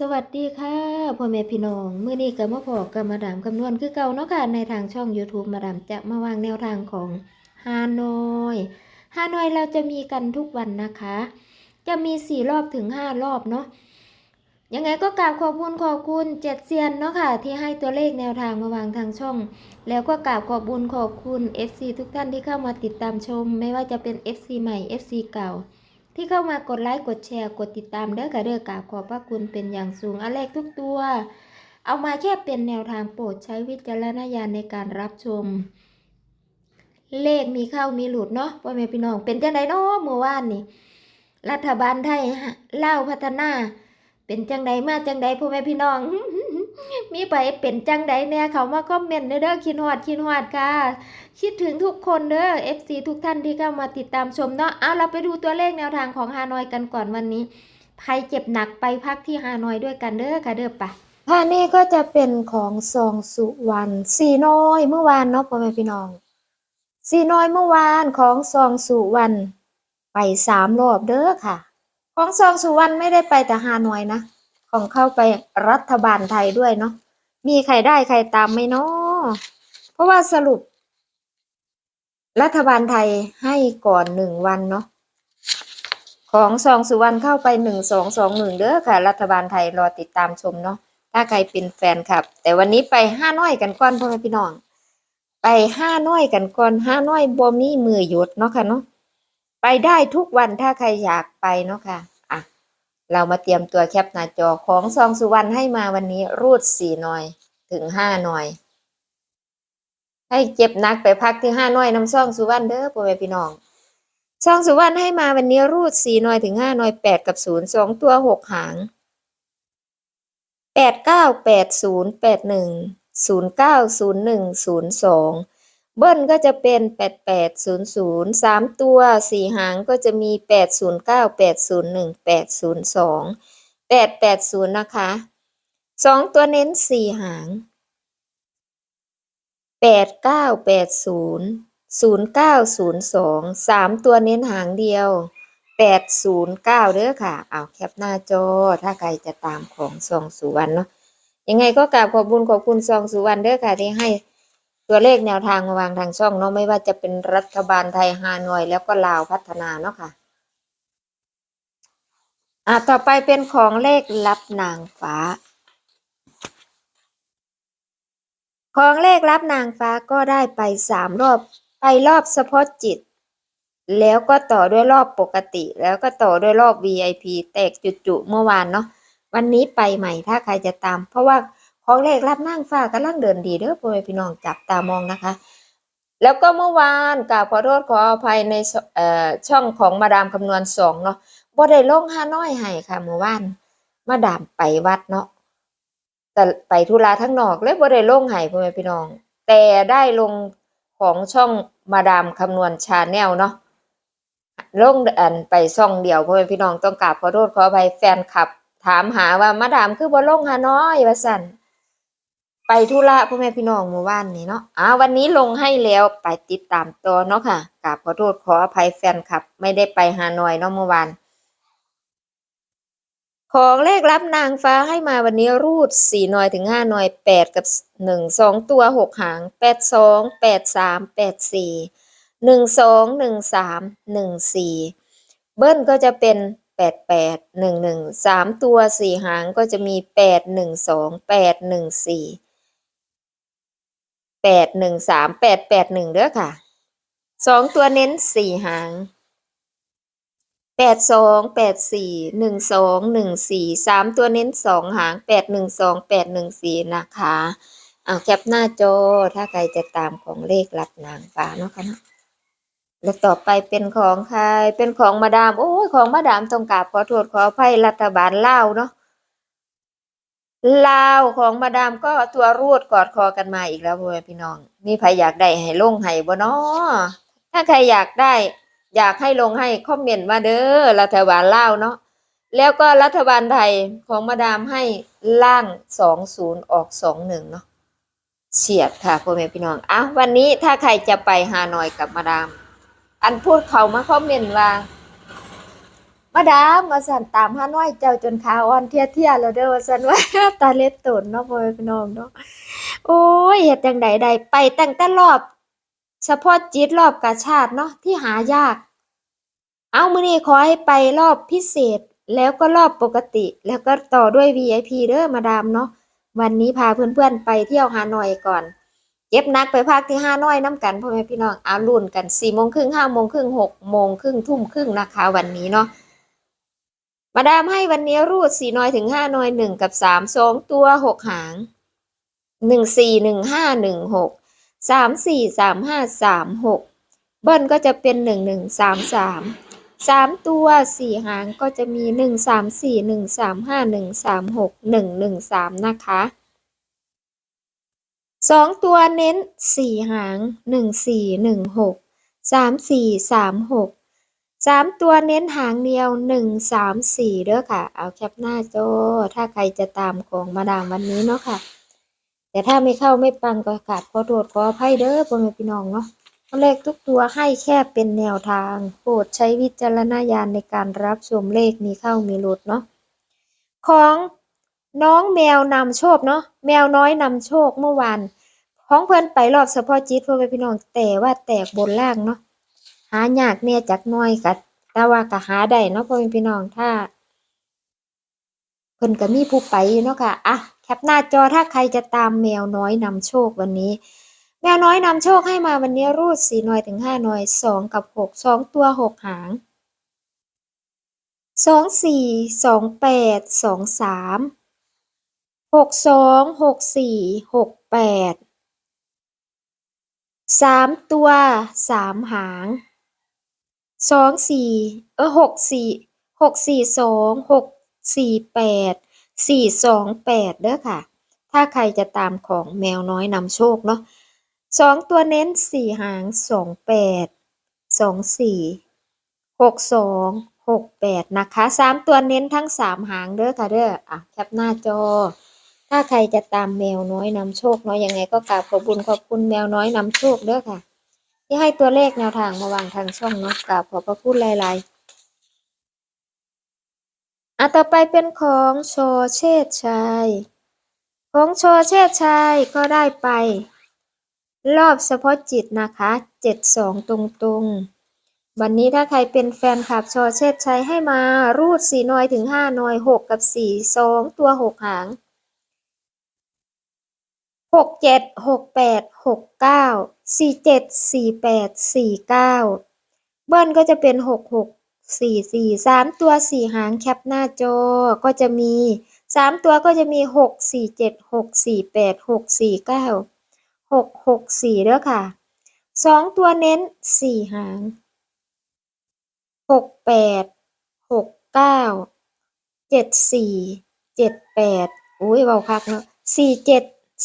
สวัสดีค่ะพ่อแม่พี่น้องมื้อนี้ก็มาพอกับมาดามคำนวณคือเก่าเนาะค่ะในทางช่อง YouTube มาดามจะมาวางแนวทางของฮานอยฮานอยเราจะมีกันทุกวันนะคะ จะมี4รอบถึง5รอบเนาะยังไงก็กราบขอบคุณขอบคุณเจ็ดเซียนเนาะค่ะ ที่ให้ตัวเลขแนวทางมาวางทางช่อง แล้วก็กราบขอบคุณขอบคุณ FC ทุกท่านที่เข้ามาติดตามชม ไม่ว่าจะเป็น FC ใหม่ FC เก่า ที่เข้ามากดไลค์กดแชร์กดติดตามเด้อกระเด้อกราบขอบพระคุณเป็นอย่างสูงอันแรกทุกตัว เอามาแค่เป็นแนวทางโปรดใช้วิจารณญาณในการรับชม เลขมีเข้ามีหลุดเนาะพ่อแม่พี่น้องเป็นจังไดเนาะเมื่อวานนี่รัฐบาลไทยเล่าพัฒนา เป็นจังไดมาจังไดพ่อแม่พี่น้อง มีไปเป็นจังไดแน่เขามาคอมเมนต์เด้อคิดฮอดคิดฮอดค่ะ คิดถึงทุกคนเด้อ FC ทุกท่านที่เข้ามาติดตามชมเนาะเอาเราไปดูตัวเลขแนวทางของฮานอยกันก่อนวันนี้ใครเจ็บหนักไปพักที่ฮานอยด้วยกันเด้อค่ะเด้อปะท่านี่ก็จะเป็นของซองสุวรรณสีน้อยเมื่อวานเนาะพ่อแม่พี่น้องสีน้อยเมื่อวานของซองสุวรรณไปสามรอบเด้อค่ะ ของซองสุวรรณไม่ได้ไปแต่ฮานอยนะ ของเข้าไปรัฐบาลไทยด้วยเนาะมีใครได้ใครตามไหมเนาะเพราะว่าสรุป รัฐบาลไทยให้ก่อนหนึ่งวันเนาะของสองสุวรรณเข้าไปหนึ่งสองสองหนึ่งเด้อค่ะ รัฐบาลไทยรอติดตามชมเนาะถ้าใครเป็นแฟนคลับ แต่วันนี้ไปห้าน้อยกันก่อนพ่อแม่พี่น้อง ไปห้าน้อยกันก่อนห้าน้อยบ่มีมือหยุดเนาะค่ะเนาะไปได้ทุกวันถ้าใครอยากไปเนาะค่ะ เรามาเตรียมตัวแคปหน้าจอของซองสุวรรณให้มาวันนี้รูดสี่หน่อยถึงห้าหน่อย ให้เจ็บนักไปพักที่ห้าหน้อยน้ำซองสุวรรณเด้อพ่อแม่พี่น้องซองสุวรรณให้มาวันนี้รูดสี่หน้อยถึงห้าหน้อยแปดกับศูนย์สองตัวหกหางแปดเก้าแปดศูนย์แปดหนึ่งศูนย์เก้าศูนย์หนึ่งศูนย์สอง เบิ้ลก็จะเป็นแปดแปดศูนย์ศูนย์สามตัวสี่หางก็จะมีแปดศูนย์เก้าแปดศูนย์หนึ่งแปดศูนย์สองแปดแปดศูนย์นะคะสองตัวเน้นสี่หางแปดเก้าแปดศูนย์ศูนย์เก้าศูนย์สองสามตัวเน้นหางเดียวแปดศูนย์เก้าเด้อค่ะ เอาแคปหน้าจอ ถ้าใครจะตามของซองสุวรรณเนาะ ยังไงก็กราบขอบคุญขอบคุณซองสุวรรณเด้อค่ะที่ให้ ตัวเลขแนวทางมาวางทางช่องเนาะไม่ว่าจะเป็นรัฐบาลไทยฮานอย แล้วก็ลาวพัฒนาเนาะค่ะอะต่อไปเป็นของเลขลับนางฟ้า ของเลขรับนางฟ้าก็ได้ไปสามรอบไปรอบเฉพาะจิต แล้วก็ต่อด้วยรอบปกติ แล้วก็ต่อด้วยรอบ VIP แตกจุๆเมื่อวานเนาะวันนี้ไปใหม่ถ้าใครจะตาม เพราะว่า ของเลขรับนางฟ้ากำลังเดินดีเด้อพ่อแม่พี่น้องจับตามองนะคะ แล้วก็เมื่อวานกราบขอโทษขออภัยในช่องของมาดามคำนวณสองเนาะบ่ได้ลงห้าน้อยให้ค่ะเมื่อวานมาดามไปวัดเนาะแต่ไปธุระทั้งนอกเลยบ่ได้ลงให้พ่อแม่พี่น้อง แต่ได้ลงของช่องมาดามคำนวณชาแนลเนาะลงอันไปช่องเดียวพ่อแม่พี่น้องต้องกราบขอโทษขออภัยแฟนคลับ ถามหาว่ามาดามคือบ่ลงหาน้อยว่าซั่น ไปธุระพ่อแม่พี่น้องเมื่อวานนี้เนาะอ่าวันนี้ลงให้แล้วไปติดตามต่อเนาะค่ะกราบขอโทษขออภัยแฟนคลับ ไม่ได้ไปหานอยเนาะเมื่อวาน ของเลขรับนางฟ้าให้มาวันนี้รูดสี่หน่อยถึงห้าหน่อยแปดกับหนึ่งสองตัวหกหางแปดสองแปดสามแปดสี่หนึ่งสองหนึ่งสามหนึ่งสี่เบิ้ลก็จะเป็นแปดแปดหนึ่งหนึ่งสามตัวสี่หางก็จะมีแปดหนึ่งสองแปดหนึ่งสี่ แปดหนึ่งสามแปดแปดหนึ่งเด้อค่ะสองตัวเน้นสี่หางแปดสองแปดสี่หนึ่งสองหนึ่งสี่สามตัวเน้นสองหางแปดหนึ่งสองแปดหนึ่งสี่นะคะเอาแคปหน้าจอถ้าใครจะตามของเลขลับนางฟ้าเนาะค่ะนะแล้วต่อไปเป็นของใครเป็นของมาดาม โอ้ยของมาดามต้องกราบขอโทษขออภัยรัฐบาลเล่าเนาะ ลาวของมาดามก็ตัวรูดกอดคอกันมาอีกแล้วพ่อแม่พี่น้อง มีใครอยากได้ให้ลงให้บ่นาะถ้าใครอยากได้ อยากให้ลงให้คอมเมนต์มาเด้อรัฐบาลลาวเนาะแล้วก็รัฐบาลไทยของมาดามให้ล่างสองศูนย์ออกสองหนึ่งเนาะเฉียดค่ะพ่อแม่พี่น้องอะวันนี้ถ้าใครจะไปฮานอยกับมาดาม อันพูดเขามาคอมเมนต์ว่า มาดามว่าสันตามหาน้อยเจ้าจนขาอ่อนเทียเทียแล้วเด้อว่าสันว่าตาเล็ดตุนเนาะพ่อพี่น้องเนาะโอ้ยเฮ็ดจังใดได้ไปตั้งแต่รอบ เฉพาะจิตรอบกาชาติเนาะที่หายาก เอามื้อนี้ขอให้ไปรอบพิเศษแล้วก็รอบปกติ แล้วก็ต่อด้วย VIP เด้อมาดามเนาะวันนี้พาเพื่อนๆไปเที่ยวฮานอยก่อนเก็บนักไปพักที่ฮาน้อยน้ำกันพ่อแม่พี่น้องเอารุ่นกันสี่โมงครึ่งห้าโมงครึ่งหกโมงครึ่งทุ่มครึ่งนะคะ วันนี้เนาะ มาดามให้วันนี้รูดสี่น้อยถึงห้าน้อยหนึ่งกับสามสองตัวหกหางหนึ่งสี่หนึ่งห้าหนึ่งหกสามสี่สามห้าสามหกเบิ้ลก็จะเป็นหนึ่งหนึ่งสามสามสามตัวสี่หางก็จะมีหนึ่งสามสี่หนึ่งสามห้าหนึ่งสามหกหนึ่งหนึ่งสามนะคะสองตัวเน้นสี่หางหนึ่งสี่หนึ่งหกสามสี่สามหก สามตัวเน้นหางเดียวหนึ่งสามสี่เด้อค่ะ เอาแคปหน้าโจถ้าใครจะตามของมาดามวันนี้เนาะค่ะ แต่ถ้าไม่เข้าไม่ปังก็กราบขอโทษขออภัยเด้อพ่อแม่พี่น้องเนาะเลขทุกตัวให้แค่เป็นแนวทาง โปรดใช้วิจารณญาณในการรับชมเลขมีเข้ามีหลุดเนาะของน้องแมวนำโชคเนาะแมวน้อยนำโชคเมื่อวานของเพิ่อนไปรอบเฉพาะจิตพ่อแม่พี่น้องแต่ว่าแตกบนล่างเนาะ หายากแน่จักน้อยกะแต่ว่าก็หาได้เนาะพ่อแม่พี่น้องถ้าเพิ่นก็มีผู้ไปเนาะค่ะอะแคปหน้าจอถ้าใครจะตามแมวน้อยนำโชควันนี้ แมวน้อยนำโชคให้มาวันนี้รูดสี่หน่อยถึงห้าหน่อยสองกับหกสองตัวหกหางสองสี่สองแปดสองสามหกสองหกสี่หกแปดสามตัวสามหาง สองสี่เออหกสี่หกสี่สองหกสี่แปดสี่สองแปดเด้อค่ะ ถ้าใครจะตามของแมวน้อยนำโชคเนาะสองตัวเน้นสี่หางสองแปดสองสี่หกสองหกแปดนะคะสามตัวเน้นทั้งสามหางเด้อค่ะเด้ออะแคปหน้าจอ ถ้าใครจะตามแมวน้อยนำโชคเนาะยังไงก็กราบขอบคุญขอบคุณแมวน้อยนำโชคเด้อค่ะ ที่ให้ตัวเลขแนวทางมาวางทางช่องเนาะกราบขอบพระคุณหลายๆอะต่อไปเป็นของโชเชษชัย ของโชเชษชัยก็ได้ไป รอบเฉพาะจิตนะคะเจ็ดสองตรงๆ วันนี้ถ้าใครเป็นแฟนคลับโชเชษชัยให้มารูดสี่น้อยถึงห้าน้อยหกกับสี่สองตัวหกหาง หกเจ็ดหกแปดหกเก้าสี่เจ็ดสี่แปดสี่เก้าเบิ้ลก็จะเป็นหกหกสี่สี่สามตัวสี่หางแคปหน้าจอก็จะมีสามตัวก็จะมีหกสี่เจ็ดหกสี่แปดหกสี่เก้าหกหกสี่เด้อค่ะสองตัวเน้นสี่หางหกแปดหกเก้าเจ็ดสี่เจ็ดแปดอุ้ยเบาคักเนาะสี่เจ็ด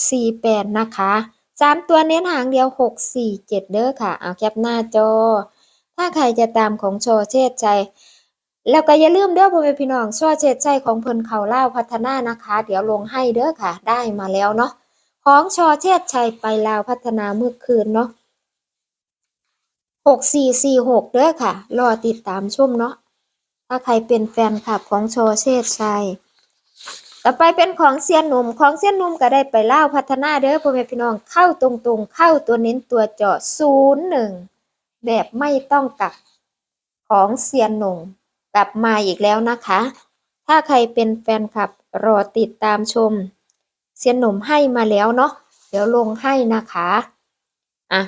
สี่แปดนะคะสามตัวเน้นหางเดียวหกสี่เด้อค่ะ เอาแคปหน้าจอ ถ้าใครจะตามของโชเชษใจแล้วก็อย่าลืมเด้อพ่อแม่พี่น้องโชเชษใจของเพิ่นเขาเล่าพัฒนานะคะ เดี๋ยวลงให้เด้อค่ะ ได้มาแล้วเนาะของโชเชษชัยไปลาวพัฒนาเมื่อคืนเนาะหกสี่สี่หกเด้อค่ะ รอติดตามชมเนาะถ้าใครเป็นแฟนคลับของโชเชษชัย ต่อไปเป็นของเซียนหนุ่มของเซียนหนุ่มก็ได้ไปเล่าพัฒนาเด้อพ่อแม่พี่น้องเข้าตรงๆ เข้าตัวเน้นตัวเจาะศูนย์หนึ่งแบบไม่ต้องกลับของเซียนหนุ่มกลับมาอีกแล้วนะคะ ถ้าใครเป็นแฟนคลับรอติดตามชม เซียนหนุ่มให้มาแล้วเนาะเดี๋ยวลงให้นะคะอะ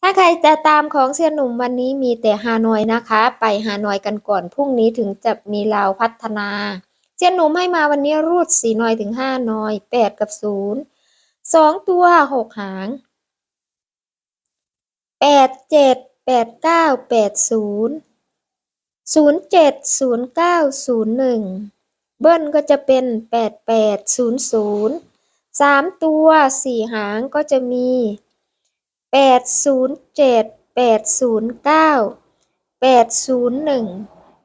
ถ้าใครจะตามของเซียนหนุ่มวันนี้มีแต่ฮานอยนะคะ ไปฮานอยกันก่อนพรุ่งนี้ถึงจะมีลาวพัฒนา เซียนหนุ่มให้มาวันนี้รูดสี่นอยถึงห้านอยแปดกับศูนย์สองตัวหกหางแปดเจ็ดแปดเก้าแปดศูนย์ศูนย์เจ็ดศูนย์เก้าศูนย์หนึ่งเบิ้ลก็จะเป็นแปดแปดศูนย์ศูนย์สามตัวสี่หางก็จะมีแปดศูนย์เจ็ดแปดศูนย์เก้าแปดศูนย์หนึ่ง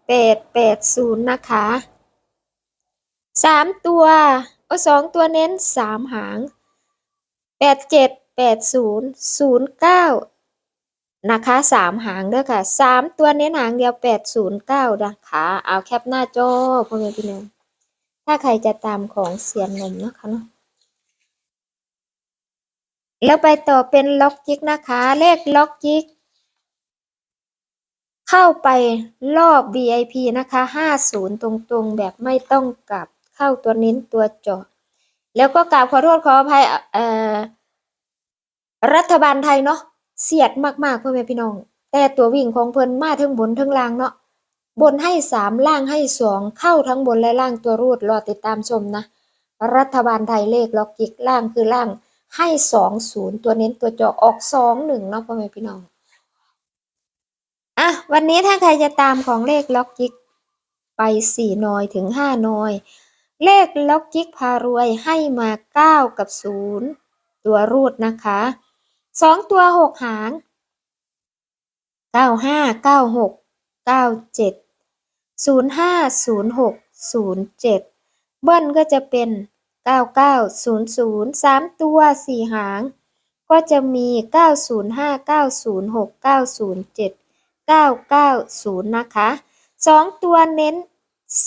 แปดแปดศูนย์นะคะ สามตัวโอ้สองตัวเน้นสามหางแปดเจ็ดแปดศูนย์ศูนย์เก้านะคะสามหางเด้อค่ะสามตัวเน้นหางเดียวแปดศูนย์เก้านะคะเอาแคปหน้าจอพ่อแม่พี่น้องถ้าใครจะตามของเสียนนมนะคะเนาะแล้วไปต่อเป็นล็อกจิกนะคะ เลขล็อกจิกเข้าไปรอบ VIP นะคะ 50 ตรงๆ แบบไม่ต้องกลับ เข้าตัวเน้นตัวเจาะแล้วก็กราบขอโทษขออภัยรัฐบาลไทยเนาะเสียดมากๆพ่อแม่พี่น้อง แต่ตัววิ่งของเพิ่นมาทั้งบนทั้งล่างเนาะบนให้สามล่างให้สองเข้าทั้งบนและล่างตัวรูดรอติดตามชมนะ รัฐบาลไทยเลขล็อกกิกล่างคือล่างให้สองศูนย์ตัวเน้นตัวเจาะออกสองหนึ่งเนาะพ่อแม่พี่น้องอะวันนี้ถ้าใครจะตามของเลขล็อกจิกไปสี่นอยถึงห้านอย เลขล็อกจิกพารวยให้มาเก้ากับศูนย์ตัวรูดนะคะสองตัวหกหางเก้าห้าเก้าหกเก้าเจ็ดศูนย์ห้าศูนย์หกศูนย์เจ็ดเบิ้ลก็จะเป็นเก้าเก้าศูนย์ศูนย์สามตัวสี่หาง ก็จะมีเก้าศูนย์ห้าเก้าศูนย์หกเก้าศูนย์เจ็ดเก้าเก้าศูนย์นะคะสองตัวเน้น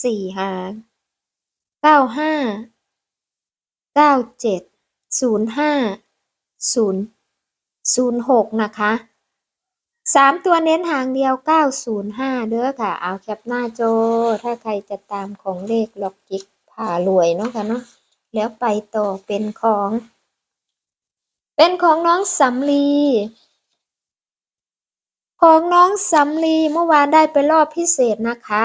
สี่หาง เก้าห้าเก้าเจ็ดศูนย์ห้าศูนย์ศูนย์หกนะคะสามตัวเน้นหางเดียวเก้าศูนย์ห้าเด้อค่ะ เอาแคปหน้าโจ ถ้าใครจะตามของเลขล็อกจิกผ่ารวยเนาะค่ะเนาะแล้วไปต่อเป็นของ เป็นของน้องสำลีของน้องสำลีเมื่อวานได้ไปรอบพิเศษนะคะ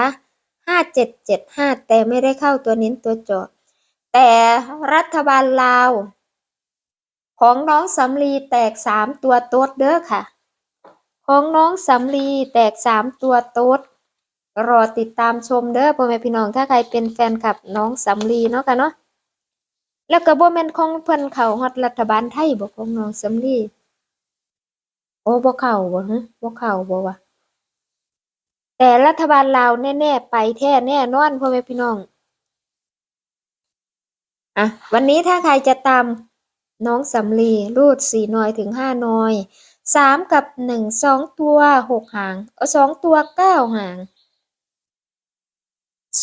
ห้าเจ็ดเจ็ดห้าแต่ไม่ได้เข้าตัวเน้นตัวจาะแต่รัฐบาลลาว ของน้องสำลีแตกสามตัวโต๊ดเด้อค่ะ ของน้องสำลีแตกสามตัวโต๊ดรอติดตามชมเด้อพ่อแม่พี่น้องถ้าใครเป็นแฟนคลับน้องสำลีเนาะค่ะเนาะแล้วก็บ่แม่นของเพิ่นเขาฮอดรัฐบาลไทยบ่ของน้องสำลีโอ้บ่เข้าบ่ฮะบ่เข้าบ่วะ แต่รัฐบาลลาวแน่ๆ ไปแท้แน่นอนพ่อแม่พี่น้องอะวันนี้ถ้าใครจะตามน้องสำลีรูดสี่หน่อยถึงห้าหน่อยสามกับหนึ่งสองตัวหกหางเอาสองตัวเก้าหาง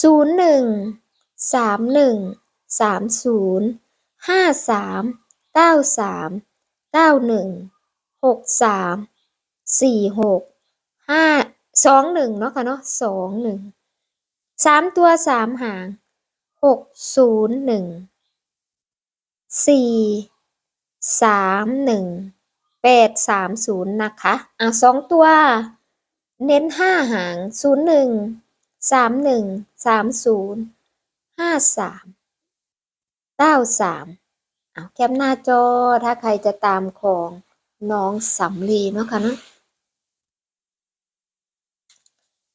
ศูนย์หนึ่งสามหนึ่งสามศูนย์ห้าสามเก้าสามเก้าหนึ่งหกสามสี่หกห้า สองหนึ่งเนาะค่ะเนาะสองหนึ่งสามตัวสามหางหกศูนย์หนึ่งสี่สามหนึ่งแปดสามศูนย์นะคะอะสองตัว เน้นห้าหางศูนย์หนึ่งสามหนึ่งสามศูนย์ห้าสามเก้าสามเอาแคปหน้าจอถ้าใครจะตามของน้องสำลีเนาะค่ะเนาะ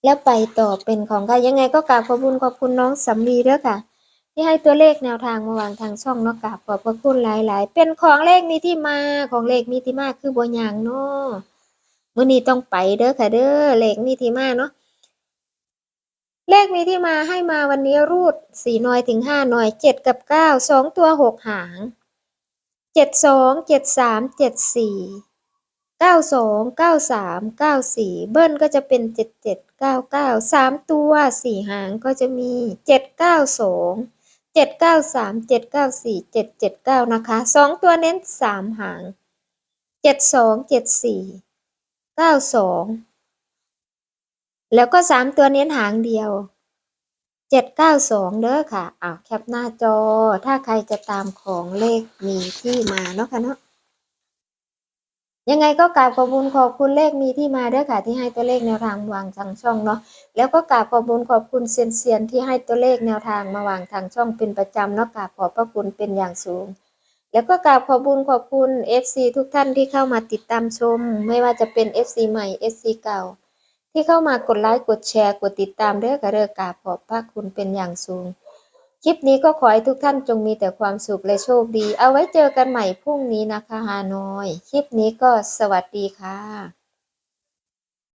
แล้วไปต่อเป็นของใครยังไงก็กราบขอบคุณขอบคุณน้องสำลีด้วยค่ะ ที่ให้ตัวเลขแนวทางมาวางทางช่องเนาะกราบขอบพระคุณหลาย ๆ เป็นของเลขมีที่มาของเลขมีที่มาคือบัวยางเนาะมื้อนี้ต้องไปเด้อค่ะเด้อเลขมีที่มาเนาะเลขมีที่มาให้มาวันนี้รูดสี่หน่อยถึงห้าหน่อยเจ็ดกับเก้าสองตัวหกหางเจ็ดสองเจ็ดสามเจ็ดสี่ เก้าสองเก้าสามเก้าสี่เบิ้ลก็จะเป็นเจ็ดเจ็ดเก้าเก้าสามตัวสี่หางก็จะมีเจ็ดเก้าสองเจ็ดเก้าสามเจ็ดเก้าสี่เจ็ดเจ็ดเก้านะคะสองตัวเน้นสามหางเจ็ดสองเจ็ดสี่เก้าสองแล้วก็สามตัวเน้นหางเดียวเจ็ดเก้าสองเด้อค่ะอ้าวแคปหน้าจอ ถ้าใครจะตามของเลขมีที่มาเนาะค่ะเนาะ ยังไงก็กราบขอบคุณขอบคุณเลขมีที่มาเด้อค่ะที่ให้ตัวเลขแนวทางวางทางช่องเนาะแล้วก็กราบขอบคุณขอบคุณเซียนเซียนที่ให้ตัวเลขแนวทางมาวางทางช่องเป็นประจำเนาะกราบขอบพระคุณเป็นอย่างสูง แล้วก็กราบขอบคุณขอบคุณ FC ทุกท่านที่เข้ามาติดตามชม ไม่ว่าจะเป็น FC ใหม่ FC เก่า ที่เข้ามากดไลค์กดแชร์กดติดตามเด้อค่ะเด้อกราบขอบพระคุณเป็นอย่างสูง คลิปนี้ก็ขอให้ทุกท่านจงมีแต่ความสุขและโชคดี เอาไว้เจอกันใหม่พรุ่งนี้นะคะฮานอย คลิปนี้ก็สวัสดีค่ะ